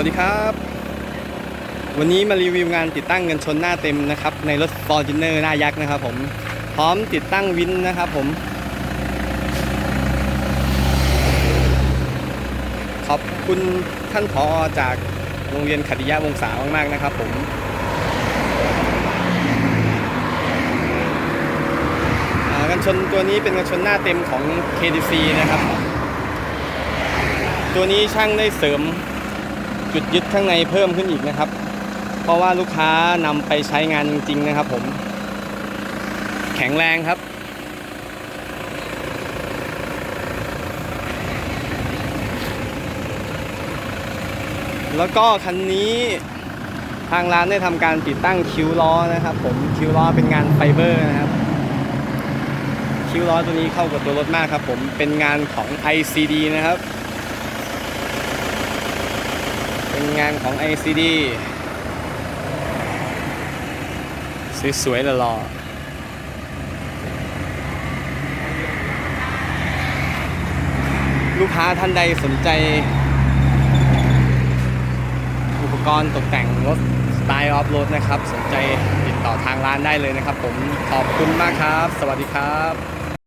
วัสดีครับ วันนี้มารีวิวงานติดตั้งเงินชนหน้าเต็มนะครับ ในรถ f o r t u n e r หน้ายักษ์นะครับผม พร้อมติดตั้งวินนะครับผมขอบคุณท่านผอจากโรงเรียนขัติยะวงศามากๆนะครับผมกันชนตัวนี้เป็นกันชนหน้าเต็มของ KDC นะครับ ตัวนี้ช่างได้เสริม จุดยึดข้างในเพิ่มขึ้นอีกนะครับ เพราะว่าลูกค้านำไปใช้งานจริง ๆ นะครับ ผม แข็งแรงครับแล้วก็คันนี้ทางร้านได้ทำการติดตั้งคิ้วล้อนะครับ ผมคิ้วล้อเป็นงานไฟเบอร์นะครับ คิ้วล้อตัวนี้เข้ากับตัวรถมากครับ ผมเป็นงานของ ICD นะครับ เป็นงานของ ICD สวยๆหล่อลูกค้าท่านใดสนใจ อุปกรณ์ตกแต่งรถสไตล์ออฟโรดนะครับ สนใจติดต่อทางร้านได้เลยนะครับ ผมขอบคุณมากครับ สวัสดีครับ